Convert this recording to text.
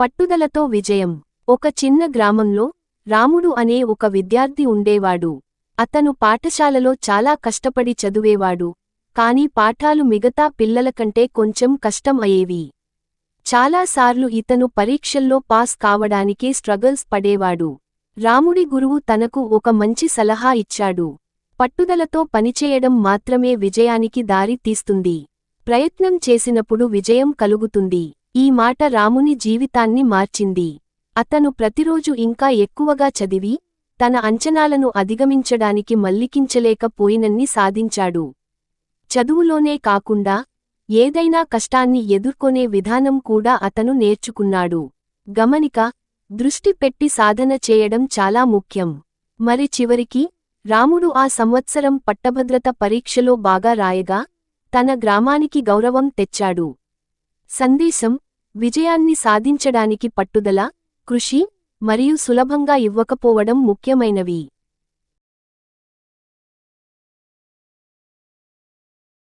పట్టుదలతో విజయం. ఒక చిన్న గ్రామంలో రాముడు అనే ఒక విద్యార్థి ఉండేవాడు. అతను పాఠశాలలో చాలా కష్టపడి చదువేవాడు. కాని పాఠాలు మిగతా పిల్లల కంటే కొంచెం కష్టం అయ్యేవి. చాలాసార్లు ఇతను పరీక్షల్లో పాస్ కావడానికే స్ట్రగల్స్ పడేవాడు. రాముడి గురువు తనకు ఒక మంచి సలహా ఇచ్చాడు. పట్టుదలతో పనిచేయడం మాత్రమే విజయానికి దారి తీస్తుంది. ప్రయత్నం చేసినప్పుడు విజయం కలుగుతుంది. ఈ మాట రాముని జీవితాన్ని మార్చింది. అతను ప్రతిరోజు ఇంకా ఎక్కువగా చదివి తన అంచనాలను అధిగమించడానికి మల్లికించలేకపోయినన్ని సాధించాడు. చదువులోనే కాకుండా ఏదైనా కష్టాన్ని ఎదుర్కొనే విధానం కూడా అతను నేర్చుకున్నాడు. గమనిక దృష్టి పెట్టి సాధన చేయడం చాలా ముఖ్యం. మరి చివరికి రాముడు ఆ సంవత్సరం పట్టభద్రత పరీక్షలో బాగా రాయగా తన గ్రామానికి గౌరవం తెచ్చాడు. సందేశం విజయాన్ని సాధించడానికి పట్టుదల కృషి మరియు సులభంగా ఇవ్వకపోవడం ముఖ్యమైనవి.